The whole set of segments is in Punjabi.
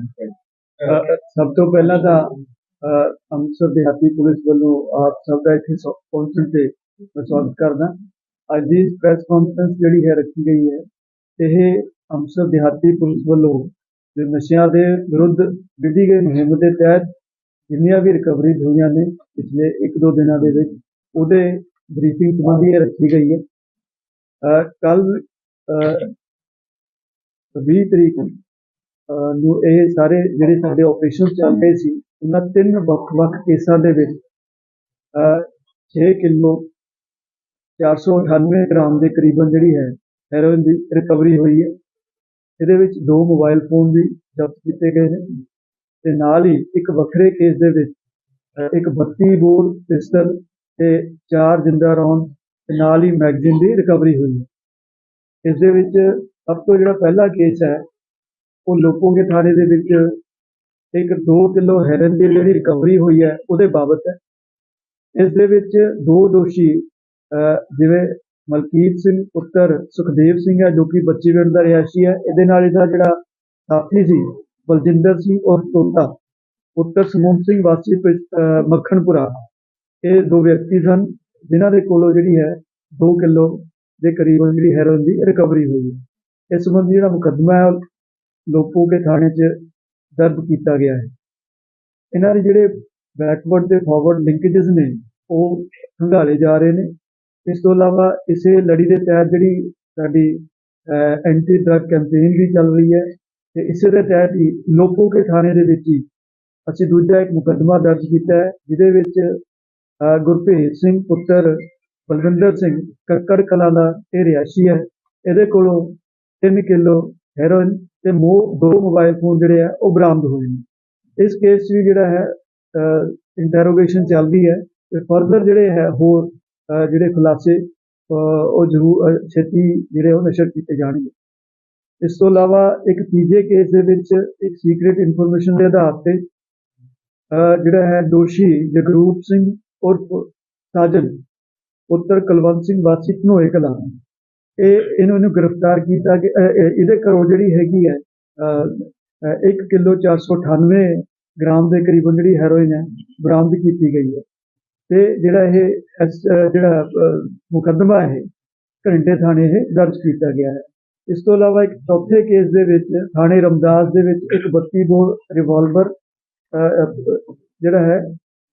ਅ, ਸਭ ਤੋਂ ਪਹਿਲਾਂ ਤਾਂ ਅ, ਅੰਮ੍ਰਿਤਸਰ ਦਿਹਾਤੀ ਪੁਲਿਸ ਵੱਲੋਂ ਆਪ ਸਭ ਦਾ ਇੱਥੇ ਪਹੁੰਚਣ ਤੇ ਮੈਂ ਸਵਾਗਤ ਕਰਦਾ। ਅੱਜ ਦੀ ਪ੍ਰੈਸ ਕਾਨਫਰੰਸ ਜਿਹੜੀ ਹੈ ਰੱਖੀ ਗਈ ਹੈ ਇਹ ਅੰਮ੍ਰਿਤਸਰ ਦਿਹਾਤੀ ਪੁਲਿਸ ਵੱਲੋਂ ਜੋ ਨਸ਼ਿਆਂ ਦੇ ਵਿਰੁੱਧ ਵਿੱਢੀ ਗਈ ਮੁਹਿੰਮ ਦੇ ਤਹਿਤ ਜਿੰਨੀਆਂ ਵੀ ਰਿਕਵਰੀ ਹੋਈਆਂ ਨੇ ਪਿਛਲੇ ਇੱਕ ਦੋ ਦਿਨਾਂ ਦੇ ਵਿੱਚ ਉਹਦੇ ਬਰੀਫਿੰਗ ਸੰਬੰਧੀ ਇਹ ਰੱਖੀ ਗਈ ਹੈ। ਕੱਲ 20 ਤਰੀਕ ਨੂੰ ਨੂੰ ਇਹ ਸਾਰੇ ਜਿਹੜੇ ਸਾਡੇ ਆਪਰੇਸ਼ਨ ਚੱਲ ਰਹੇ ਸੀ, ਉਹਨਾਂ ਤਿੰਨ ਵੱਖ-ਵੱਖ ਕੇਸਾਂ ਦੇ ਵਿੱਚ, ਅਹ 6 ਕਿਲੋ 498 ਗ੍ਰਾਮ ਦੇ ਕਰੀਬਨ ਜਿਹੜੀ ਹੈ ਹੈਰੋਇਨ ਦੀ ਰਿਕਵਰੀ ਹੋਈ ਹੈ। ਇਹਦੇ ਵਿੱਚ ਦੋ ਮੋਬਾਈਲ ਫੋਨ ਵੀ ਜ਼ਬਤ ਕੀਤੇ ਗਏ ਨੇ ਤੇ ਨਾਲ ਹੀ ਇੱਕ ਵੱਖਰੇ ਕੇਸ ਦੇ ਵਿੱਚ ਇੱਕ 32 ਬੋਰ ਪਿਸਟਲ ਤੇ ਚਾਰ ਜਿੰਦਾ ਰੌਂਦ ਤੇ ਨਾਲ ਹੀ ਮੈਗਜ਼ੀਨ ਦੀ ਰਿਕਵਰੀ ਹੋਈ ਹੈ। ਇਸ ਦੇ ਵਿੱਚ ਸਭ ਤੋਂ ਜਿਹੜਾ ਪਹਿਲਾ ਕੇਸ ਹੈ ਉਹ ਲੋਪੋਗੇ ਥਾਣੇ ਦੇ ਵਿੱਚ ਇੱਕ 2 ਕਿਲੋ ਹੈਰਨ ਦੀ ਜਿਹੜੀ ਰਿਕਵਰੀ ਹੋਈ ਹੈ, ਉਹਦੇ ਬਾਬਤ ਹੈ। ਇਸ ਦੇ ਵਿੱਚ ਦੋ ਦੋਸ਼ੀ ਜਿਵੇਂ ਮਲਕੀਤ ਸਿੰਘ, ਪੁੱਤਰ ਸੁਖਦੇਵ ਸਿੰਘ ਹੈ, ਜੋ ਕਿ ਬੱਚੀ ਪਿੰਡ ਦਾ ਰਿਹਾਇਸ਼ੀ ਹੈ। ਇਹਦੇ ਨਾਲ ਇਹਦਾ ਜਿਹੜਾ ਸਾਥੀ ਸੀ, ਬਲਜਿੰਦਰ ਸਿੰਘ ਔਰ ਤੋਤਾ। ਪੁੱਤਰ ਸਮੂਹ ਸਿੰਘ ਵਾਸੀ ਪਿੰ- ਮੱਖਣਪੁਰਾ। ਇਹ ਦੋ ਵਿਅਕਤੀ ਸਨ, ਜਿਨ੍ਹਾਂ ਦੇ ਕੋਲੋਂ ਜਿਹੜੀ ਹੈ 2 ਕਿਲੋ ਦੇ ਕਰੀਬ ਜਿਹੜੀ ਹੈਰੋਇਨ ਦੀ ਰਿਕਵਰੀ ਹੋਈ ਹੈ। ਇਸ ਸੰਬੰਧੀ ਜਿਹੜਾ ਮੁਕੱਦਮਾ ਹੈ ਉਹ ਲੋਪੋ ਕੇ ਥਾਣੇ 'ਚ ਦਰਜ ਕੀਤਾ ਗਿਆ ਹੈ। ਇਹਨਾਂ ਦੇ ਜਿਹੜੇ ਬੈਕਵਰਡ ਤੇ ਫਾਰਵਰਡ ਲਿੰਕੇजेस ਨੇ ਉਹ ਖੰਗਾਲੇ ਜਾ ਰਹੇ ਨੇ। ਇਸ ਤੋਂ ਇਲਾਵਾ ਇਸੇ ਲੜੀ ਦੇ ਤਹਿਤ ਜਿਹੜੀ ਸਾਡੀ ਐਂਟੀ ਡਰਗ ਕੈਂਪੇਨ ਵੀ ਚੱਲ ਰਹੀ ਹੈ ਤੇ ਇਸੇ ਦੇ ਤਹਿਤ ਹੀ ਲੋਪੋਕੇ ਥਾਣੇ ਦੇ ਵਿੱਚ ਹੀ ਅਸੀਂ ਦੂਜਾ ਇੱਕ ਮੁਕੱਦਮਾ ਦਰਜ ਕੀਤਾ ਹੈ ਜਿਹਦੇ ਵਿੱਚ ਅਹ, ਸਿੰਘ ਪੁੱਤਰ ਬਲਵਿੰਦਰ ਸਿੰਘ ਕੱਕੜ ਕਲਾਂ ਦਾ ਇਹ ਰਿਹਾਇਸ਼ੀ ਹੈ। ਇਹਦੇ ਕੋਲੋਂ 3 ਕਿਲੋ ਹੈਰੋਇਨ ਤੇ ਮੋ ਦੋ ਮੋਬਾਈਲ ਫੋਨ ਜਿਹੜੇ ਆ, ਉਹ ਬਰਾਮਦ ਹੋਏ ਨੇ ਇਸ ਕੇਸ 'ਚ ਵੀ ਜਿਹੜਾ ਹੈ ਇੰਟਰੋਗੇਸ਼ਨ ਚੱਲਦੀ ਹੈ ਤੇ ਫਰਦਰ ਜਿਹੜੇ ਹੈ ਹੋਰ ਜਿਹੜੇ ਖੁਲਾਸੇ ਉਹ ਜ਼ਰੂਰ ਛੇਤੀ ਜਿਹੜੇ ਉਹ ਨਸ਼ਰ ਕੀਤੇ ਜਾਣਗੇ। ਇਸ ਤੋਂ ਇਲਾਵਾ ਇੱਕ ਤੀਜੇ ਕੇਸ ਦੇ ਵਿੱਚ ਇੱਕ ਸੀਕ੍ਰੀਟ ਇਨਫੋਰਮੇਸ਼ਨ ਦੇ ਆਧਾਰ ਤੇ ਜਿਹੜਾ ਹੈ ਦੋਸ਼ੀ ਜਗਰੂਪ ਸਿੰਘ ਉਰਫ ਸਾਜਨ, ਪੁੱਤਰ ਕੁਲਵੰਤ ਸਿੰਘ ਵਾਸੀ ਧਨੋਏ ਕਲਾਂ। ਇਹ ਇਹਨੂੰ ਨੂੰ ਗ੍ਰਿਫਤਾਰ ਕੀਤਾ ਕਿ ਇਹਦੇ ਘਰੋਂ ਜਿਹੜੀ ਹੈਗੀ ਹੈ 1 ਕਿਲੋ 498 ਗ੍ਰਾਮ ਦੇ ਕਰੀਬਨ ਜਿਹੜੀ ਹੈਰੋਇਨ ਹੈ, ਬਰਾਮਦ ਕੀਤੀ ਗਈ ਹੈ। ਤੇ ਜਿਹੜਾ ਇਹ ਜਿਹੜਾ ਮੁਕੱਦਮਾ ਹੈ ਘੰਟੇ ਥਾਣੇ ਇਹ ਦਰਜ ਕੀਤਾ ਗਿਆ ਹੈ। ਇਸ ਤੋਂ ਇਲਾਵਾ ਇੱਕ ਚੌਥੇ ਕੇਸ ਦੇ ਵਿੱਚ, ਥਾਣੇ ਰਮਦਾਸ ਦੇ ਵਿੱਚ ਇੱਕ 32 ਬੋਰ ਰਿਵਾਲਵਰ ਜਿਹੜਾ ਹੈ,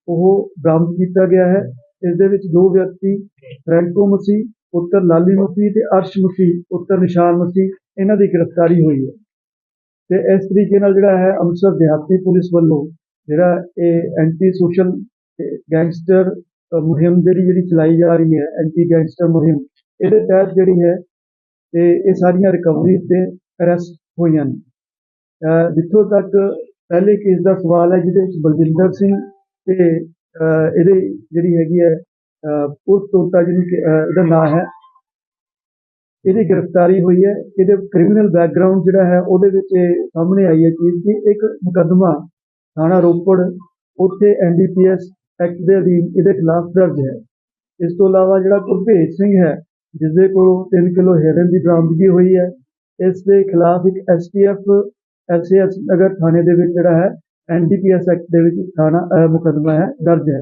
ਉਹ ਬਰਾਮਦ ਕੀਤਾ ਗਿਆ ਹੈ। ਇਸ ਦੇ ਵਿੱਚ ਦੋ ਵਿਅਕਤੀ ਫ੍ਰੈਂਕੋ ਮਸੀ ਪੁੱਤਰ ਲਾਲੀ ਮਸੀਹ ਤੇ ਅਰਸ਼ ਮਸੀਹ, ਪੁੱਤਰ ਨਿਸ਼ਾਨ ਮਸੀਹ, ਇਹਨਾਂ ਦੀ ਗ੍ਰਿਫਤਾਰੀ ਹੋਈ ਹੈ। ਤੇ ਇਸ ਤਰੀਕੇ ਨਾਲ ਜਿਹੜਾ ਹੈ ਅੰਮ੍ਰਿਤਸਰ ਦਿਹਾਤੀ ਪੁਲਿਸ ਵੱਲੋਂ ਜਿਹੜਾ ਇਹ ਐਂਟੀ ਸੋਸ਼ਲ ਗੈਂਗਸਟਰ ਮੁਹਿੰਮ ਜਿਹੜੀ ਜਿਹੜੀ ਚਲਾਈ ਜਾ ਰਹੀ ਹੈ ਐਂਟੀ ਗੈਂਗਸਟਰ ਮੁਹਿੰਮ, ਇਹਦੇ ਤਹਿਤ ਜਿਹੜੀ ਹੈ ਤੇ ਇਹ ਸਾਰੀਆਂ ਰਿਕਵਰੀ ਤੇ ਅਰੈਸਟ ਹੋਈਆਂ ਨੇ। ਜਿੱਥੋਂ ਤੱਕ ਪਹਿਲੇ ਕੇਸ ਦਾ ਸਵਾਲ ਹੈ, ਜਿਹਦੇ ਵਿੱਚ ਬਲਜਿੰਦਰ ਸਿੰਘ ਤੇ ਇਹਦੇ ਜਿਹੜੀ ਹੈਗੀ ਹੈ ਉਸ ਤੋਤਾ ਜਿਹਨੂੰ ਇਹਦਾ ਨਾਮ ਹੈ। ਇਹਦੀ ਗ੍ਰਿਫਤਾਰੀ ਹੋਈ ਹੈ। ਇਹਦੇ ਕ੍ਰਿਮੀਨਲ ਬੈਕਗ੍ਰਾਉਂਡ ਜਿਹੜਾ ਹੈ, ਉਹਦੇ ਵਿੱਚ ਇਹ ਸਾਹਮਣੇ ਆਈ ਹੈ ਚੀਜ਼ ਕਿ ਇੱਕ ਮੁਕੱਦਮਾ ਥਾਣਾ ਰੋਪੜ, ਉੱਥੇ ਐਨਡੀਪੀਐਸ ਐਕਟ ਦੇ ਅਧੀਨ ਇਹਦੇ ਖਿਲਾਫ ਦਰਜ ਹੈ। ਇਸ ਤੋਂ ਇਲਾਵਾ ਜਿਹੜਾ ਗੁਰਭੇਜ ਸਿੰਘ ਹੈ ਜਿਸ ਦੇ ਕੋਲੋਂ 3 ਕਿਲੋ ਹੈਰਨ ਦੀ ਬਰਾਮਦਗੀ ਹੋਈ ਹੈ, ਇਸ ਦੇ ਖਿਲਾਫ ਇੱਕ ਐਸਟੀਐਫ ਐਸਏਐਸ ਨਗਰ ਥਾਣੇ ਦੇ ਵਿੱਚ ਜਿਹੜਾ ਹੈ ਐਨਡੀਪੀਐਸ ਐਕਟ ਦੇ ਵਿੱਚ ਥਾਣਾ ਮੁਕੱਦਮਾ ਹੈ, ਦਰਜ ਹੈ।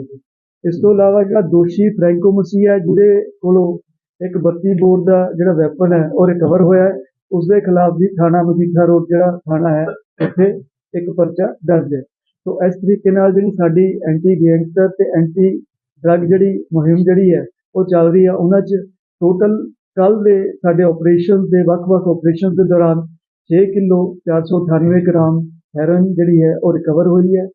ਇਸ ਤੋਂ ਇਲਾਵਾ ਜਿਹੜਾ ਦੋਸ਼ੀ ਫ੍ਰੈਂਕੋ ਮਸੀਹ ਹੈ, ਜਿਹਦੇ ਕੋਲੋਂ ਇੱਕ 32 ਬੋਰ ਦਾ ਜਿਹੜਾ ਵੈਪਨ ਹੈ, ਉਹ ਰਿਕਵਰ ਹੋਇਆ ਹੈ। ਉਸ ਦੇ ਖਿਲਾਫ ਵੀ ਥਾਣਾ ਮਜੀਠਾ ਰੋਡ ਜਿਹੜਾ ਥਾਣਾ ਹੈ ਉੱਥੇ ਇੱਕ ਪਰਚਾ ਦਰਜ ਹੈ। ਸੋ ਇਸ ਤਰੀਕੇ ਨਾਲ ਜਿਹੜੀ ਸਾਡੀ ਐਂਟੀ ਗੈਂਗਸਟਰ ਤੇ ਐਂਟੀ ਡਰੱਗ ਜਿਹੜੀ ਮੁਹਿੰਮ ਜਿਹੜੀ ਹੈ, ਉਹ ਚੱਲ ਰਹੀ ਹੈ। ਉਹਨਾਂ 'ਚ ਟੋਟਲ ਕੱਲ ਦੇ ਸਾਡੇ ਆਪਰੇਸ਼ਨ ਦੇ, ਵੱਖ-ਵੱਖ ਆਪਰੇਸ਼ਨ ਦੇ ਦੌਰਾਨ 6 ਕਿਲੋ 498 ਗ੍ਰਾਮ ਹੈਰੋਇਨ ਜਿਹੜੀ ਹੈ, ਉਹ ਰਿਕਵਰ ਹੋਈ ਹੈ।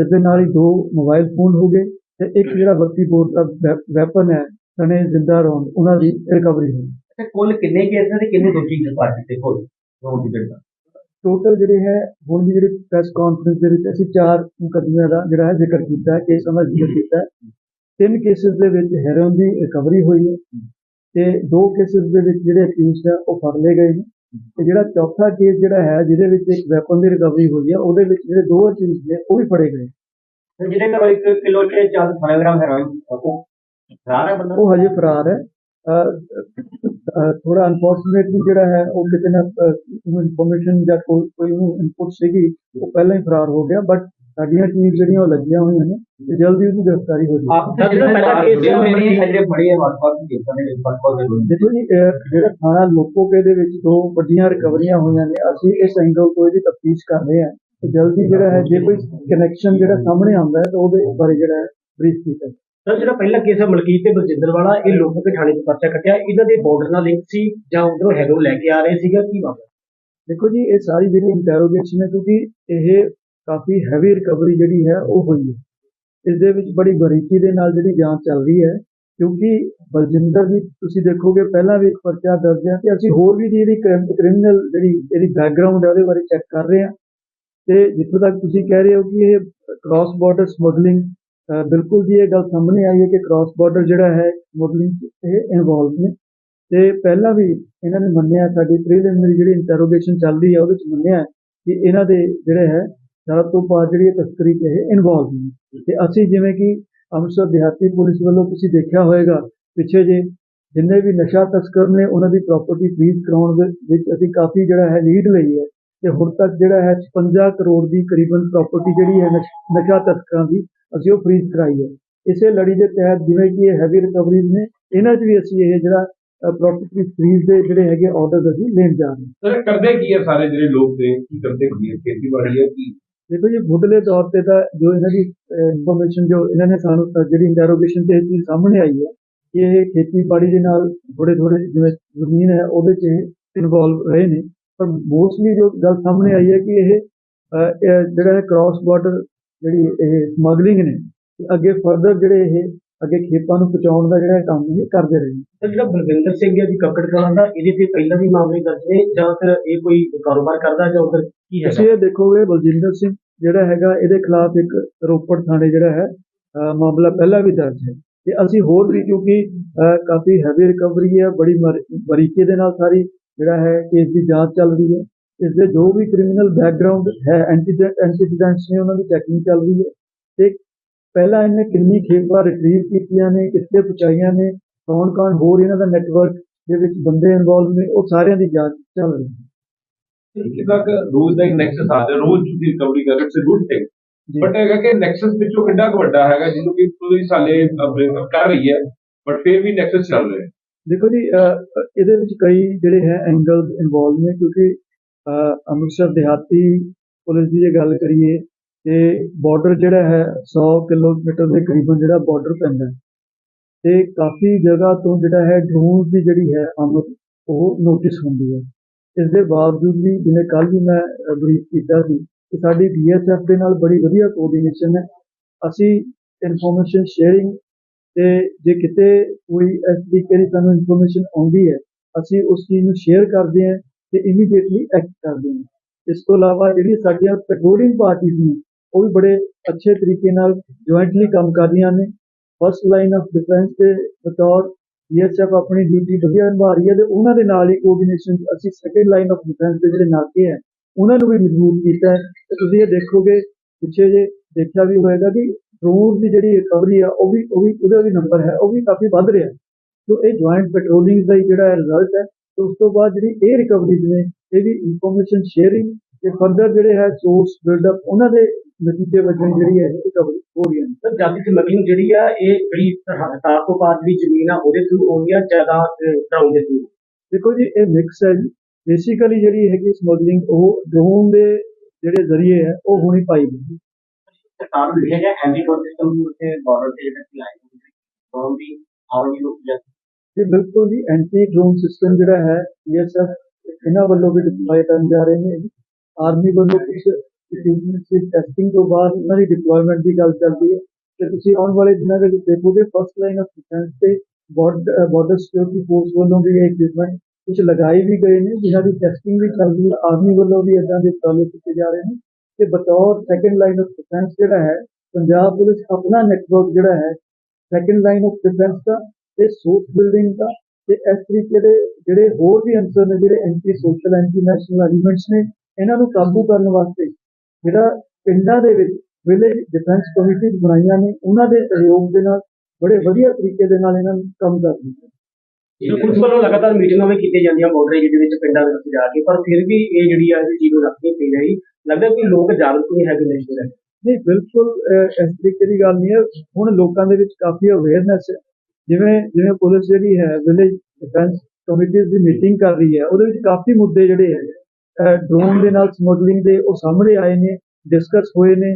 ਇਸ ਦੇ ਨਾਲ ਹੀ ਦੋ ਮੋਬਾਈਲ ਫੋਨ ਹੋ ਗਏ। ਤੇ ਇੱਕ ਜਿਹੜਾ 32 ਬੋਰ ਦਾ ਵੈਪਨ ਹੈ ਸਣੇ ਜ਼ਿੰਦਾ ਰੌਂਦ ਉਹਨਾਂ ਦੀ ਰਿਕਵਰੀ ਹੋਈ। ਤੇ ਕੁੱਲ ਕਿੰਨੇ ਕੇਸ ਨੇ ਤੇ ਕਿੰਨੇ ਦੋਸ਼ੀ ਗ੍ਰਿਫਤਾਰ ਕੀਤੇ ਹੋਏ ਰੋਡ ਦੀ ਬਿਲਡਾ ਟੋਟਲ ਜਿਹੜੇ ਹੈ ਹੁਣ ਦੀ ਜਿਹੜੀ ਪ੍ਰੈਸ ਕਾਨਫਰੰਸ ਦੇ ਵਿੱਚ ਅਸੀਂ ਚਾਰ ਮੁਕੱਦਮਿਆਂ ਦਾ ਜਿਹੜਾ ਹੈ ਜ਼ਿਕਰ ਕੀਤਾ ਕੇਸਾਂ ਦਾ ਜ਼ਿਕਰ ਕੀਤਾ ਤਿੰਨ ਕੇਸਿਸ ਦੇ ਵਿੱਚ ਹੈਰੋਇਨ ਦੀ ਰਿਕਵਰੀ ਹੋਈ ਹੈ ਤੇ ਦੋ ਕੇਸਿਸ ਦੇ ਵਿੱਚ ਜਿਹੜੇ ਅਕਿਊਜ਼ਡ ਹੈ ਉਹ ਫੜ ਲਏ ਗਏ ਨੇ। ਤੇ ਜਿਹੜਾ ਚੌਥਾ ਕੇਸ ਜਿਹੜਾ ਹੈ ਜਿਹਦੇ ਵਿੱਚ ਇੱਕ ਵੈਪਨ ਦੀ ਰਿਕਵਰੀ ਹੋਈ ਹੈ ਉਹਦੇ ਵਿੱਚ ਜਿਹੜੇ ਦੋ ਅਕਿਊਜ਼ਡ ਨੇ ਉਹ ਵੀ ਫੜੇ ਗਏ ਤੇ ਜਿਹਦੇ ਘਰੋਂ 1 ਕਿਲੋ ਤੇ 498 ਗ੍ਰਾਮ ਹੈਰੋਇਨ ਉਹ ਫਰਾਰ ਹੈ ਬੰਦਾ? ਉਹ ਹਜੇ ਫਰਾਰ ਹੈ। ਥੋੜਾ ਅਨਫੋਰਚੂਨੇਟਲੀ ਜਿਹੜਾ ਹੈ ਉਹ ਕਿਤੇ ਨਾ ਇਨਫੋਰਮੇਸ਼ਨ ਜਾਂ ਕੋਈ ਕੋਈ ਇਨਪੁਟ ਸੀਗੀ ਉਹ ਪਹਿਲਾਂ ਹੀ ਫਰਾਰ ਹੋ ਗਿਆ ਬਟ ਸਾਡੀਆਂ ਟੀਮ ਜਿਹੜੀਆਂ ਉਹ ਲੱਗੀਆਂ ਹੋਈਆਂ ਨੇ ਤੇ ਜਲਦੀ ਉਹਦੀ ਗ੍ਰਿਫਤਾਰੀ ਹੋ ਜਾਏਗੀ ਆਪ ਦਾ ਜਿਹੜਾ ਪਹਿਲਾ ਕੇਸ ਹੈ ਮੇਰੀ ਜਿਹੜੇ ਬੜੇ ਵੱਖ-ਵੱਖ ਕੇਸਾਂ ਦੇ ਵੱਖ-ਵੱਖ ਦੇ ਦੇਖੋ ਜੀ ਜਿਹੜਾ ਥਾਣਾ ਲੋਕੋਕੇ ਦੇ ਵਿੱਚ ਦੋ ਵੱਡੀਆਂ ਰਿਕਵਰੀਆਂ ਹੋਈਆਂ ਨੇ ਅਸੀਂ ਇਸ ਐਂਗਲ ਤੋਂ ਇਹਦੀ ਤਫਤੀਸ਼ ਕਰ ਰਹੇ ਹਾਂ। ਜਲਦੀ ਜਿਹੜਾ ਹੈ ਜੇ ਕੋਈ ਕਨੈਕਸ਼ਨ ਜਿਹੜਾ ਸਾਹਮਣੇ ਆਉਂਦਾ ਹੈ ਤਾਂ ਉਹਦੇ ਬਾਰੇ ਜਿਹੜਾ ਹੈ ਬਰੀਫ ਕੀਤਾ। ਸਰ ਜਿਹੜਾ ਪਹਿਲਾ ਕੇਸ ਹੈ ਮਲਕੀਤ ਤੇ ਬਲਜਿੰਦਰ ਵਾਲਾ ਇਹ ਲੋਕਾਂ ਦੇ ਥਾਣੇ 'ਚ ਪਰਚਾ ਕੱਟਿਆ। ਇਹਨਾਂ ਦੇ ਬਾਰਡਰ ਨਾਲ ਲਿੰਕ ਸੀ ਜਾਂ ਉਧਰੋਂ ਹੈਗੋ ਲੈ ਕੇ ਆ ਰਹੇ ਸੀਗਾ ਕੀ ਵਾਪਰਿਆ ਦੇਖੋ ਜੀ ਇਹ ਸਾਰੀ ਜਿਹੜੀ ਇੰਟਰੋਗੇਸ਼ਨ ਹੈ ਕਿਉਂਕਿ ਇਹ ਕਾਫੀ ਹੈਵੀ ਰਿਕਵਰੀ ਜਿਹੜੀ ਹੈ ਉਹ ਹੋਈ ਹੈ। ਇਸ ਦੇ ਵਿੱਚ ਬੜੀ ਬਰੀਕੀ ਦੇ ਨਾਲ ਜਿਹੜੀ ਜਾਂਚ ਚੱਲ ਰਹੀ ਹੈ ਕਿਉਂਕਿ ਬਲਜਿੰਦਰ ਦੀ ਤੁਸੀਂ ਦੇਖੋਗੇ ਪਹਿਲਾਂ ਵੀ ਇੱਕ ਪਰਚਾ ਦਰਜ ਹੈ ਤੇ ਅਸੀਂ ਹੋਰ ਵੀ ਜਿਹੜੀ ਕ੍ਰਿਮੀਨਲ ਜਿਹੜੀ ਇਹਦੀ ਬੈਕਗ੍ਰਾਉਂਡ ਹੈ ਉਹਦੇ ਬਾਰੇ ਚੈੱਕ ਕਰ ਰਹੇ ਹਾਂ। ਤੇ ਜਿੱਥੋਂ ਤੱਕ ਤੁਸੀਂ ਕਹਿ ਰਹੇ ਹੋ ਕਿ ਇਹ ਕ੍ਰਾਸ ਬਾਰਡਰ ਸਮਗਲਿੰਗ ਬਿਲਕੁਲ ਜੀ ਇਹ ਗੱਲ ਸਾਹਮਣੇ ਆਈ ਹੈ ਕਿ ਕ੍ਰਾਸ ਬਾਰਡਰ ਜਿਹੜਾ ਹੈ ਸਮਗਲਿੰਗ ਇਹ ਇਨਵੋਲਵ ਨੇ। ਤੇ ਪਹਿਲਾਂ ਵੀ ਇਹਨਾਂ ਨੇ ਮੰਨਿਆ, ਸਾਡੀ ਪ੍ਰੀਲਿਮਿਨਰੀ ਜਿਹੜੀ ਇੰਟਰੋਗੇਸ਼ਨ ਚੱਲ ਰਹੀ ਹੈ ਉਹਦੇ ਵਿੱਚ ਮੰਨਿਆ ਕਿ ਇਹਨਾਂ ਦੇ ਜਿਹੜੇ ਹੈ ਜ਼ਿਆਦਾ ਤੋਂ ਬਾਅਦ ਜਿਹੜੀ ਤਸਕਰੀ 'ਚ ਇਹ ਇਨਵੋਲਵ ਨੇ। ਤੇ ਅਸੀਂ ਜਿਵੇਂ ਕਿ ਅੰਮ੍ਰਿਤਸਰ ਦਿਹਾਤੀ ਪੁਲਿਸ ਵੱਲੋਂ ਤੁਸੀਂ ਦੇਖਿਆ ਹੋਵੇਗਾ ਪਿੱਛੇ ਜੇ ਜਿੰਨੇ ਵੀ ਨਸ਼ਾ ਤਸਕਰ ਨੇ, ਉਹਨਾਂ ਦੀ ਪ੍ਰਾਪਰਟੀ ਫ੍ਰੀਜ਼ ਕਰਾਉਣ ਦੇ ਵਿੱਚ ਅਸੀਂ ਕਾਫੀ ਜਿਹੜਾ ਹੈ ਲੀਡ ਲਈ ਹੈ। ਤੇ ਹੁਣ ਤੱਕ ਜਿਹੜਾ ਹੈ 56 ਕਰੋੜ ਦੀ ਕਰੀਬਨ ਪ੍ਰਾਪਰਟੀ ਜਿਹੜੀ ਹੈ ਨਸ਼- ਤਸਕਰਾਂ ਦੀ ਅਸੀਂ ਉਹ ਫ੍ਰੀਜ਼ ਕਰਾਈ ਹੈ। ਇਸੇ ਲੜੀ ਦੇ ਤਹਿਤ ਜਿਵੇਂ ਕਿ ਇਹ ਹੈਵੀ ਰਿਕਵਰੀਜ਼ ਨੇ ਇਹਨਾਂ 'ਚ ਵੀ ਅਸੀਂ ਇਹ ਜਿਹੜਾ ਪ੍ਰਾਪਰਟੀ ਫ੍ਰੀਜ਼ ਦੇ ਜਿਹੜੇ ਹੈਗੇ ਆਰਡਰ ਅਸੀਂ ਲੈਣ ਜਾ ਰਹੇ ਹਾਂ। ਸਰ ਕਰਦੇ ਕੀ ਹੈ ਸਾਰੇ ਜਿਹੜੇ ਲੋਕ ਨੇ ਕੀ ਕਰਦੇ ਕੀ ਹੈ? ਖੇਤੀਬਾੜੀ ਹੈ ਕੀ? ਦੇਖੋ ਜੀ ਮੁੱਢਲੇ ਤੌਰ ਤੇ ਤਾਂ ਜੋ ਇਹਨਾਂ ਦੀ ਇਨਫੋਰਮੇਸ਼ਨ ਜੋ ਇਹਨਾਂ ਨੇ ਸਾਨੂੰ ਜਿਹੜੀ ਇੰਟਰੋਗੇਸ਼ਨ ਤੇ ਇਹ ਚੀਜ਼ ਸਾਹਮਣੇ ਆਈ ਹੈ ਕਿ ਇਹ ਖੇਤੀਬਾੜੀ ਦੇ ਨਾਲ ਥੋੜੇ ਥੋੜੇ ਜਿਵੇਂ ਜ਼ਮੀਨ ਹੈ ਉਹਦੇ 'ਚ ਇਨਵੋਲਵ ਰਹੇ ਨੇ। ਪਰ ਮੋਸਟਲੀ ਜੋ ਗੱਲ ਸਾਹਮਣੇ ਆਈ ਹੈ ਕਿ ਇਹ ਜਿਹੜਾ ਕ੍ਰਾਸ ਬਾਰਡਰ ਜਿਹੜੀ ਇਹ ਸਮਗਲਿੰਗ ਨੇ ਅੱਗੇ ਫਰਦਰ ਜਿਹੜੇ ਇਹ ਅੱਗੇ ਖੇਪਾਂ ਨੂੰ ਪਹੁੰਚਾਉਣ ਦਾ ਜਿਹੜਾ ਕੰਮ ਇਹ ਕਰਦੇ ਰਹੇ ਨੇ। ਸਰ ਜਿਹੜਾ ਬਲਵਿੰਦਰ ਸਿੰਘ ਹੈ ਜੀ ਕੱਕੜ ਕਲਾਂ ਦਾ ਇਹਦੇ ਤੇ ਪਹਿਲਾਂ ਵੀ ਮਾਮਲੇ ਦਰਜ ਨੇ ਜਾਂ ਫਿਰ ਇਹ ਕੋਈ ਕਾਰੋਬਾਰ ਕਰਦਾ ਜਾਂ ਉਧਰ ਕੀ ਹੈ ਤੁਸੀਂ ਇਹ ਦੇਖੋਗੇ ਬਲਜਿੰਦਰ ਸਿੰਘ ਜਿਹੜਾ ਹੈਗਾ ਇਹਦੇ ਖਿਲਾਫ ਇੱਕ ਰੋਪੜ ਥਾਣੇ ਜਿਹੜਾ ਹੈ ਮਾਮਲਾ ਪਹਿਲਾਂ ਵੀ ਦਰਜ ਹੈ। ਤੇ ਅਸੀਂ ਹੋਰ ਵੀ ਕਿਉਂਕਿ ਕਾਫੀ ਹੈਵੀ ਰਿਕਵਰੀ ਹੈ ਬੜੀ ਬਰੀਕੀ ਦੇ ਨਾਲ ਸਾਰੀ ਜਿਹੜਾ ਹੈ ਕੇਸ ਦੀ ਜਾਂਚ ਚੱਲ ਰਹੀ ਹੈ। ਇਸ ਦੇ ਜੋ ਵੀ ਕ੍ਰਿਮੀਨਲ ਬੈਕਗ੍ਰਾਉਂਡ ਹੈ ਐਂਟੀਸੀਡੈਂਟਸ ਨੇ ਉਹਨਾਂ ਦੀ ਚੈਕਿੰਗ ਚੱਲ ਰਹੀ ਹੈ। ਤੇ ਪਹਿਲਾਂ ਇਹਨੇ ਕਿੰਨੀ ਖੇਪਾਂ ਰਿਟਰੀਵ ਕੀਤੀਆਂ ਨੇ ਕਿੱਥੇ ਪਹੁੰਚਾਈਆਂ ਨੇ ਕੌਣ ਕੌਣ ਹੋਰ ਇਹਨਾਂ ਦਾ ਨੈਟਵਰਕ ਦੇ ਵਿੱਚ ਬੰਦੇ ਇਨਵੋਲਵ ਨੇ ਉਹ ਸਾਰਿਆਂ ਦੀ ਜਾਂਚ ਚੱਲ ਰਹੀ ਹੈ। ਕਿੰਨਾ ਕੁ ਰੋਜ਼ ਦਾ ਇੱਕ ਨੈਕਸਸ ਆ ਰੋਜ਼ ਤੁਸੀਂ ਰਿਕਵਰੀ ਕਰ ਰਹੇ ਇਟਸ ਗੁੱਡ ਥਿੰਗ। ਬਟ ਹੈਗਾ ਕਿ ਨੈਕਸਸ ਵਿੱਚੋਂ ਕਿੰਨਾ ਵੱਡਾ ਹੈਗਾ ਜਿਹਨੂੰ ਕਿ ਹਾਲੇ ਬ੍ਰਿੰਗ ਕਰ ਰਹੀ ਹੈ ਬਟ ਫਿਰ ਵੀ ਨੈਕਸਸ ਚੱਲ ਰਿਹਾ ਹੈ। ਦੇਖੋ ਜੀ ਇਹਦੇ ਵਿੱਚ ਕਈ ਜਿਹੜੇ ਹੈ ਐਂਗਲ ਇਨਵੋਲਵ ਨੇ, ਕਿਉਂਕਿ ਅੰਮ੍ਰਿਤਸਰ ਦਿਹਾਤੀ ਪੁਲਿਸ ਦੀ ਜੇ ਗੱਲ ਕਰੀਏ, ਤੇ ਬਾਰਡਰ ਜਿਹੜਾ ਹੈ 100 ਕਿਲੋਮੀਟਰ ਦੇ ਕਰੀਬਨ ਜਿਹੜਾ ਬਾਰਡਰ ਪੈਂਦਾ ਹੈ, ਤੇ ਕਾਫੀ ਜਗ੍ਹਾ ਤੋਂ ਜਿਹੜਾ ਹੈ ਡਰੋਨਸ ਦੀ ਜਿਹੜੀ ਹੈ ਆਮਦ, ਉਹ ਨੋਟਿਸ ਹੁੰਦੀ ਹੈ। ਇਸ ਦੇ ਬਾਵਜੂਦ ਵੀ, ਜਿਵੇਂ ਕੱਲ ਵੀ ਮੈਂ ਬਰੀਫ ਕੀਤਾ ਸੀ, ਕਿ ਸਾਡੀ ਬੀਐਸਐਫ ਦੇ ਨਾਲ ਬੜੀ ਵਧੀਆ ਕੋਆਰਡੀਨੇਸ਼ਨ ਹੈ। ਅਸੀਂ ਇਨਫੋਰਮੇਸ਼ਨ ਸ਼ੇਅਰਿੰਗ ਤੇ ਜੇ ਕਿਤੇ ਕੋਈ ਇਸ ਤਰੀਕੇ ਦੀ ਸਾਨੂੰ ਇਨਫੋਰਮੇਸ਼ਨ ਆਉਂਦੀ ਹੈ, ਅਸੀਂ ਉਸ ਚੀਜ਼ ਨੂੰ ਸ਼ੇਅਰ ਕਰਦੇ ਹਾਂ ਤੇ ਇਮੀਡੀਏਟਲੀ ਐਕਟ ਕਰਦੇ ਹਾਂ। ਇਸ ਤੋਂ ਇਲਾਵਾ ਜਿਹੜੀ ਸਾਡੀਆਂ ਪੈਟਰੋਲਿੰਗ ਪਾਰਟੀਆਂ ਨੇ, ਉਹ ਵੀ ਬੜੇ ਅੱਛੇ ਤਰੀਕੇ ਨਾਲ ਜੁਆਇੰਟਲੀ ਕੰਮ ਕਰ ਰਹੀਆਂ ਨੇ। ਫਸਟ ਲਾਈਨ ਆਫ ਡਿਫੈਂਸ ਦੇ ਬਤੌਰ ਬੀਐਸਐਫ ਆਪਣੀ ਡਿਊਟੀ ਵਧੀਆ ਨਿਭਾ ਰਹੀ ਹੈ ਤੇ ਉਹਨਾਂ ਦੇ ਨਾਲ ਹੀ ਕੋਆਰਡੀਨੇਸ਼ਨ ਅਸੀਂ ਸੈਕੰਡ ਲਾਈਨ ਆਫ ਡਿਫੈਂਸ ਦੇ ਜਿਹੜੇ ਨਾਕੇ ਹੈ, ਉਹਨਾਂ ਨੂੰ ਵੀ ਮਜ਼ਬੂਤ ਕੀਤਾ ਹੈ। ਤੇ ਤੁਸੀਂ ਇਹ ਦੇਖੋਗੇ, ਪਿੱਛੇ ਜੇ ਦੇਖਿਆ ਵੀ ਹੋਏਗਾ ਕਿ ਡਰੋਨ ਦੀ ਜਿਹੜੀ ਰਿਕਵਰੀ ਆ ਉਹ ਵੀ ਉਹ ਵੀ ਉਹਦਾ ਵੀ ਨੰਬਰ ਹੈ ਉਹ ਵੀ ਕਾਫੀ ਵੱਧ ਰਿਹਾ। ਸੋ ਇਹ ਜੁਆਇੰਟ ਪੈਟਰੋਲਿੰਗ ਦਾ ਹੀ ਜਿਹੜਾ ਰਿਜ਼ਲਟ ਹੈ ਉਸ ਤੋਂ ਬਾਅਦ ਜਿਹੜੀ ਇਹ ਰਿਕਵਰੀਜ਼ ਨੇ ਇਹ ਵੀ ਇਨਫੋਰਮੇਸ਼ਨ ਸ਼ੇਅਰਿੰਗ ਤੇ ਫਰਦਰ ਜਿਹੜੇ ਹੈ ਸੋਰਸ ਬਿਲਡਅਪ ਉਹਨਾਂ ਦੇ ਨਤੀਜੇ ਵਜੋਂ ਜਿਹੜੀ ਹੈ ਰਿਕਵਰੀ ਹੋ ਰਹੀ ਹੈ। ਸਰ ਜਾਤੀ ਸਮਗਲਿੰਗ ਜਿਹੜੀ ਆ ਇਹ ਜਿਹੜੀ ਸਰਹੱਦਾਂ ਤੋਂ ਪਾਰ ਦੀ ਜ਼ਮੀਨ ਆ ਉਹਦੇ ਥਰੂ ਹੋ ਰਹੀ ਆ ਜ਼ਿਆਦਾ ਡਰਾਉਣ ਦੇ ਥਰੂ ਦੇਖੋ ਜੀ ਇਹ ਮਿਕਸ ਹੈ ਜੀ। ਬੇਸਿਕਲੀ ਜਿਹੜੀ ਹੈਗੀ ਸਮਗਲਿੰਗ ਉਹ ਡਰੋਨ ਦੇ ਜਿਹੜੇ ਜ਼ਰੀਏ ਹੈ ਉਹ ਹੋਣੀ ਪਾਈ ਸਰਕਾਰ ਨੂੰ ਲਿਖਿਆ ਗਿਆ ਐਂਟੀ ਸਿਸਟਮ ਨੂੰ ਉੱਤੇ ਬਾਰਡਰ ਤੇ ਜਿਹੜਾ ਚਲਾਇਆ ਜਾਂਦਾ ਡਰੋਨ ਦੀ ਆਵਾਜ਼ ਨੂੰ ਜਾਂ ਤੇ ਬਿਲਕੁਲ ਜੀ, ਐਂਟੀ ਡਰੋਨ ਸਿਸਟਮ ਜਿਹੜਾ ਹੈ ਬੀਐਸਐਫ ਇਹਨਾਂ ਵੱਲੋਂ ਵੀ ਡਿਪਲੋਏ ਕਰਨ ਜਾ ਰਹੇ ਨੇ ਆਰਮੀ ਵੱਲੋਂ ਕੁਝ ਇਕਵਿਪਮੈਂਟ ਦੀ ਟੈਸਟਿੰਗ ਤੋਂ ਬਾਅਦ ਉਹਨਾਂ ਦੀ ਡਿਪਲੋਇਮੈਂਟ ਦੀ ਗੱਲ ਚੱਲਦੀ ਹੈ। ਤੇ ਤੁਸੀਂ ਆਉਣ ਵਾਲੇ ਦਿਨਾਂ ਦੇ ਵਿੱਚ ਦੇਖੋਗੇ ਫਸਟ ਲਾਈਨ ਆਫ ਡਿਫੈਂਸ ਤੇ ਬਾਰਡਰ ਸਿਕਿਉਰਿਟੀ ਫੋਰਸ ਵੱਲੋਂ ਵੀ ਇਹ ਇਕਵਿਪਮੈਂਟ ਕੁਝ ਲਗਾਏ ਵੀ ਗਏ ਨੇ, ਜਿਨ੍ਹਾਂ ਦੀ ਟੈਸਟਿੰਗ ਵੀ ਚੱਲ ਹੈ। ਆਰਮੀ ਵੱਲੋਂ ਵੀ ਇਦਾਂ ਦੇ ਉਪਰਾਲੇ ਕੀਤੇ ਜਾ ਰਹੇ ਨੇ। ਤੇ ਬਤੌਰ ਸੈਕੰਡ ਲਾਈਨ ਆਫ ਡਿਫੈਂਸ ਜਿਹੜਾ ਹੈ, ਪੰਜਾਬ ਪੁਲਿਸ ਆਪਣਾ ਨੈਟਵਰਕ ਜਿਹੜਾ ਹੈ ਸੈਕੰਡ ਲਾਈਨ ਆਫ ਡਿਫੈਂਸ ਦਾ ਤੇ ਸੋਰਸ ਬਿਲਡਿੰਗ ਦਾ ਤੇ ਇਸ ਤਰੀਕੇ ਦੇ ਜਿਹੜੇ ਹੋਰ ਵੀ ਅੰਸਰ ਨੇ, ਜਿਹੜੇ anti social anti national elements ਨੇ, ਇਹਨਾਂ ਨੂੰ ਕਾਬੂ ਕਰਨ ਵਾਸਤੇ ਜਿਹੜਾ ਪਿੰਡਾਂ ਦੇ ਵਿੱਚ ਵਿਲੇਜ ਡਿਫੈਂਸ ਕਮੇਟੀ ਬਣਾਈਆਂ ਨੇ, ਉਹਨਾਂ ਦੇ ਸਹਿਯੋਗ ਦੇ ਨਾਲ ਬੜੇ ਵਧੀਆ ਤਰੀਕੇ ਦੇ ਨਾਲ ਇਹਨਾਂ ਨੂੰ ਕੰਮ ਕਰ ਰਹੇ ਨੇ। ਪੁਲਿਸ ਵੱਲੋਂ ਲਗਾਤਾਰ ਮੀਟਿੰਗਾਂ ਵੀ ਕੀਤੀਆਂ ਜਾਂਦੀਆਂ ਬਾਰਡਰ ਏਰੀਆ ਦੇ ਵਿੱਚ ਪਿੰਡਾਂ ਦੇ ਵਿੱਚ ਜਾ ਕੇ, ਪਰ ਫਿਰ ਵੀ ਇਹ ਜਿਹੜੀ ਆ ਇਸ ਚੀਜ਼ ਨੂੰ ਰੱਖਣੀ ਪਈ ਰਹੀ। ਲੱਗਦਾ ਕਿ ਲੋਕ ਜਾਗਰੂਕ ਨਹੀਂ ਹੈਗੇ ਨਸ਼ੇ ਦੇ ਨਹੀਂ ਬਿਲਕੁਲ ਇਸ ਤਰੀਕੇ ਦੀ ਗੱਲ ਨਹੀਂ ਹੈ। ਹੁਣ ਲੋਕਾਂ ਦੇ ਵਿੱਚ ਕਾਫੀ ਅਵੇਅਰਨੈਸ ਹੈ। ਜਿਵੇਂ ਜਿਵੇਂ ਪੁਲਿਸ ਜਿਹੜੀ ਹੈ ਵਿਲੇਜ ਡਿਫੈਂਸ ਕਮੇਟੀਜ਼ ਦੀ ਮੀਟਿੰਗ ਕਰ ਰਹੀ ਹੈ ਉਹਦੇ ਵਿੱਚ ਕਾਫੀ ਮੁੱਦੇ ਜਿਹੜੇ ਹੈ ਡਰੋਨ ਦੇ ਨਾਲ ਸਮਗਲਿੰਗ ਦੇ ਉਹ ਸਾਹਮਣੇ ਆਏ ਨੇ ਡਿਸਕਸ ਹੋਏ ਨੇ।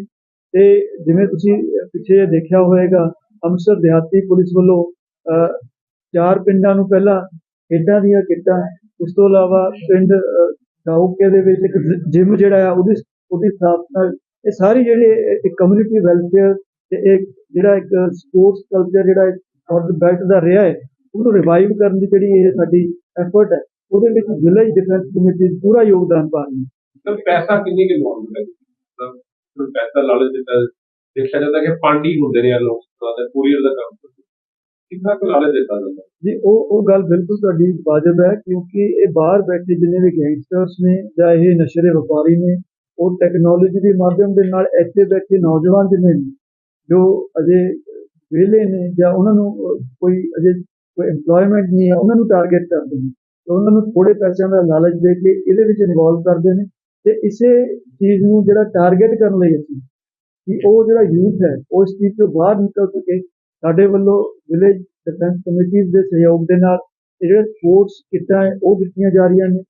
ਤੇ ਜਿਵੇਂ ਤੁਸੀਂ ਪਿੱਛੇ ਦੇਖਿਆ ਹੋਵੇਗਾ ਅੰਮ੍ਰਿਤਸਰ ਦਿਹਾਤੀ ਪੁਲਿਸ ਵੱਲੋਂ ਅਹ, ਚਾਰ ਪਿੰਡਾਂ ਨੂੰ ਪਹਿਲਾਂ ਖੇਡਾਂ ਦੀਆਂ ਕਿੱਟਾਂ ਉਸ ਤੋਂ ਇਲਾਵਾ ਪਿੰਡ ਅਹ, ਦੇ ਵਿੱਚ ਇੱਕ ਜਿਮ ਜਿਹੜਾ ਆ ਉਹਦੀ ਉਹਦੀ ਸਥਾਪਨਾ ਇਹ ਸਾਰੀ ਜਿਹੜੇ ਇੱਕ ਕਮਿਊਨਿਟੀ ਵੈਲਫੇਅਰ ਤੇ ਇੱਕ ਜਿਹੜਾ ਇੱਕ ਸਪੋਰਟਸ ਕਲਚਰ ਜਿਹੜਾ ਔਰ ਬੈਲਟ ਦਾ ਰਿਹਾ ਹੈ ਉਹਨੂੰ ਰਿਵਾਈਵ ਕਰਨ ਦੀ ਜਿਹੜੀ ਇਹ ਸਾਡੀ ਐਫਰਟ ਹੈ ਉਹਦੇ ਵਿੱਚ ਵਿਲੇਜ ਡਿਫੈਂਸ ਕਮੇਟੀ ਪੂਰਾ ਯੋਗਦਾਨ ਪਾ ਰਹੀ ਹੈ। ਸਰ ਪੈਸਾ ਕਿੰਨੀ ਕਿ ਇਨਵੋਲਵ ਹੈ ਪੈਸਾ ਲਾਲਚ ਦਿੱਤਾ ਦੇਖਿਆ ਜਾਂਦਾ ਕਿ ਫੰਡ ਹੁੰਦੇ ਨੇ ਲੋਕ ਦਾ ਕੁਰੀਅਰ ਦਾ ਕੰਮ। ਕਿੰਨਾ ਕੁ ਲਾਲਚ ਦਿੱਤਾ ਜਾਂਦਾ? ਜੀ, ਉਹ ਉਹ ਗੱਲ ਬਿਲਕੁਲ ਤੁਹਾਡੀ ਵਾਜਬ ਹੈ, ਕਿਉਂਕਿ ਇਹ ਬਾਹਰ ਬੈਠੇ ਜਿੰਨੇ ਵੀ ਗੈਂਗਸਟਰਸ ਨੇ ਜਾਂ ਇਹ ਨਸ਼ੇ ਦੇ ਵਪਾਰੀ ਨੇ, ਉਹ ਟੈਕਨੋਲੋਜੀ ਦੇ ਮਾਧਿਅਮ ਦੇ ਨਾਲ ਇੱਥੇ ਬੈਠੇ ਨੌਜਵਾਨ ਜਿੰਨੇ ਨੇ ਜੋ ਅਜੇ ਵਿਹਲੇ ਨੇ ਜਾਂ ਉਹਨਾਂ ਨੂੰ ਕੋਈ ਅਜੇ ਕੋਈ EMPLOYMENT ਨਹੀਂ ਹੈ, ਉਹਨਾਂ ਨੂੰ ਟਾਰਗੇਟ ਕਰਦੇ ਨੇ। ਉਹਨਾਂ ਨੂੰ ਥੋੜੇ ਪੈਸਿਆਂ ਦਾ ਲਾਲਚ ਦੇ ਕੇ ਇਹਦੇ ਵਿੱਚ ਇਨਵੋਲਵ ਕਰਦੇ ਨੇ। ਤੇ ਇਸੇ ਚੀਜ਼ ਨੂੰ ਜਿਹੜਾ ਟਾਰਗੇਟ ਕਰਨ ਲਈ ਅਸੀਂ, ਕਿ ਉਹ ਜਿਹੜਾ ਯੂਥ ਹੈ, ਉਹ ਇਸ ਚੀਜ਼ ਤੋਂ ਬਾਹਰ ਨਿਕਲ ਸਕੇ ਸਾਡੇ ਵੱਲੋਂ ਵਿਲੇਜ ਡਿਫੈਂਸ ਕਮੇਟੀਜ਼ ਦੇ ਸਹਿਯੋਗ ਦੇ ਨਾਲ ਜਿਹੜੇ ਸਪੋਰਟਸ ਕਿੱਟਾਂ ਹੈ ਉਹ ਦਿੱਤੀਆਂ ਜਾ ਰਹੀਆਂ ਨੇ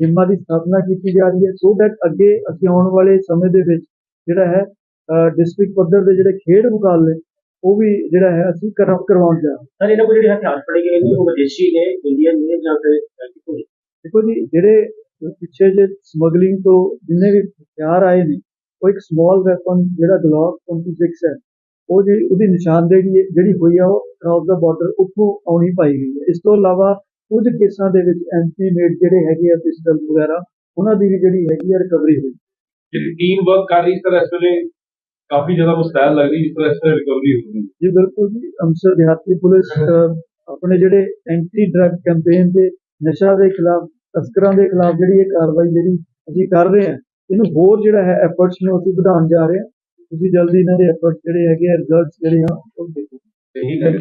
ਜਿੰਮਾਂ ਦੀ ਸਥਾਪਨਾ ਕੀਤੀ ਜਾ ਰਹੀ ਹੈ ਸੋ ਦੈਟ ਅੱਗੇ ਅਸੀਂ ਆਉਣ ਵਾਲੇ ਸਮੇਂ ਦੇ ਵਿੱਚ ਜਿਹੜਾ ਹੈ ਡਿਸਟ੍ਰਿਕਟ ਪੱਧਰ ਦੇ ਜਿਹੜੇ ਖੇਡ ਮੁਕਾਬਲੇ ਉਹ ਵੀ ਜਿਹੜਾ ਹੈ ਅਸੀਂ ਕਰਵਾ- ਕਰਵਾਉਣ ਜਾ ਰਹੇ ਹਾਂ ਸਰ ਇਹਨਾਂ ਕੋਲ ਜਿਹੜੇ ਹਥਿਆਰ ਫੜੇ ਗਏ ਨੇ ਉਹ ਵਿਦੇਸ਼ੀ ਨੇ ਇੰਡੀਅਨ ਨੇ ਜਾਂ ਫਿਰ? ਦੇਖੋ ਜੀ ਜਿਹੜੇ ਪਿੱਛੇ ਜੇ ਸਮਗਲਿੰਗ ਤੋਂ ਜਿੰਨੇ ਵੀ ਹਥਿਆਰ ਆਏ ਨੇ ਉਹ ਇੱਕ ਸਮਾਲ ਵੈਪਨ ਜਿਹੜਾ ਗਲੋਕ 26 ਹੈ ਉਹ ਜਿਹੜੀ ਉਹਦੀ ਨਿਸ਼ਾਨਦੇਹੀ ਜਿਹੜੀ ਹੋਈ ਆ ਉਹ ਕ੍ਰਾਸ ਦਾ ਬਾਰਡਰ ਉੱਥੋਂ ਆਉਣੀ ਪਾਈ ਗਈ ਹੈ। ਇਸ ਤੋਂ ਇਲਾਵਾ ਕੁਝ ਕੇਸਾਂ ਦੇ ਵਿੱਚ ਐਂਟੀ ਮੇਡ ਜਿਹੜੇ ਹੈਗੇ ਆ ਪਿਸਟਲ ਵਗੈਰਾ ਉਹਨਾਂ ਦੀ ਵੀ ਜਿਹੜੀ ਹੈਗੀ ਆ ਰਿਕਵਰੀ ਹੋਈ। ਜਿਹੜੀ ਟੀਮ ਵਰਕ ਕਰ ਰਹੀ ਸਰ ਇਸ ਵੇਲੇ ਕਾਫੀ ਜ਼ਿਆਦਾ ਮੁਸਤੈਦ ਲੱਗ ਰਹੀ ਜਿਸ ਤਰ੍ਹਾਂ ਇਸ ਤਰ੍ਹਾਂ ਰਿਕਵਰੀ ਹੋ ਰਹੀ ਹੈ। ਜੀ ਬਿਲਕੁਲ ਜੀ। ਅੰਮ੍ਰਿਤਸਰ ਦਿਹਾਤੀ ਪੁਲਿਸ ਆਪਣੇ ਜਿਹੜੇ ਐਂਟੀ ਡਰੱਗ ਕੈਂਪੇਨ ਤੇ ਨਸ਼ਾ ਦੇ ਖਿਲਾਫ ਤਸਕਰਾਂ ਦੇ ਖਿਲਾਫ ਜਿਹੜੀ ਇਹ ਕਾਰਵਾਈ ਜਿਹੜੀ ਅਸੀਂ ਕਰ ਰਹੇ ਹਾਂ ਇਹਨੂੰ ਹੋਰ ਜਿਹੜਾ ਹੈ ਐਫਰਟਸ ਨੂੰ ਅਸੀਂ ਵਧਾਉਣ ਜਾ ਰਹੇ ਹਾਂ। ਤੁਸੀਂ ਜਲਦੀ ਇਹਨਾਂ ਦੇ ਐਫਰਟਸ ਜਿਹੜੇ ਹੈਗੇ ਆ ਰਿਜ਼ਲਟਸ ਜਿਹੜੇ ਆ, ਉਹ ਦੇਖੋ। ਇਹੀ ਗੱਲ